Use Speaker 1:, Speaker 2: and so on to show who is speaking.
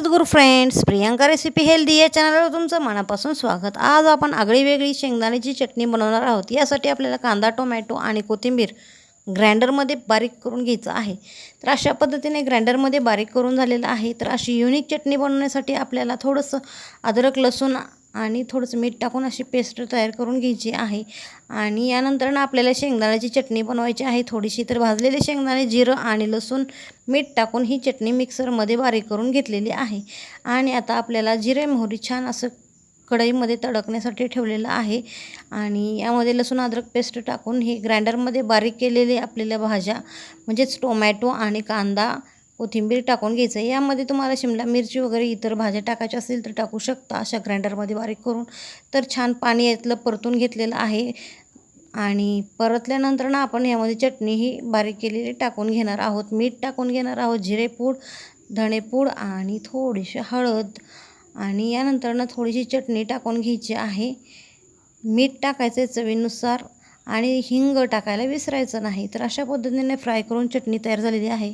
Speaker 1: सद्गुरू friends Priyanka recipe healthy या चॅनलवर तुमचं मनापासून स्वागत. आज आपण आगळी वेगळी शेंगदाण्याची चटणी बनवणार आहोत. यासाठी आपल्याला कांदा टोमॅटो आणि कोथिंबीर ग्राइंडरमध्ये बारीक करून घ्यायचं आहे. तर अशा पद्धतीने ग्राइंडरमध्ये बारीक करून झालेलं आहे. तर अशी युनिक चटणी बनवण्यासाठी आपल्याला थोडंसं अद्रक लसूण आणि थोडंसं मीठ टाकून अशी पेस्ट तयार करून घ्यायची आहे. आणि यानंतर आपल्याला शेंगदाण्याची चटणी बनवायची आहे. थोडीशी तर भाजलेले शेंगदाणे जिरं आणि लसूण मीठ टाकून ही चटणी मिक्सरमध्ये बारीक करून घेतलेली आहे. आणि आता आपल्याला जिरे मोहरी छान असं कढईमध्ये तडकण्यासाठी ठेवलेलं आहे. आणि यामध्ये लसूण अद्रक पेस्ट टाकून हे ग्राइंडरमध्ये बारीक केलेले आपल्याला भाज्या म्हणजेच टोमॅटो आणि कांदा कोथिंबीर टाकून घ्यायचं. आहे यामध्ये तुम्हाला शिमला मिरची वगैरे इतर भाज्या टाकायच्या असतील तर टाकू शकता. अशा ग्राइंडरमध्ये बारीक करून. तर छान पाणी यातलं परतून घेतलेलं आहे. आणि परतल्यानंतर ना आपण यामध्ये चटणी ही बारीक केलेली टाकून घेणार आहोत. मीठ टाकून घेणार आहोत. जिरेपूड धणेपूड आणि थोडीशी हळद. आणि यानंतर ना थोडीशी चटणी टाकून घ्यायची आहे. मीठ टाकायचं चवीनुसार. आणि हिंग टाकायला विसरायचं नाही. तर अशा पद्धतीने फ्राय करून चटणी तयार झालेली आहे.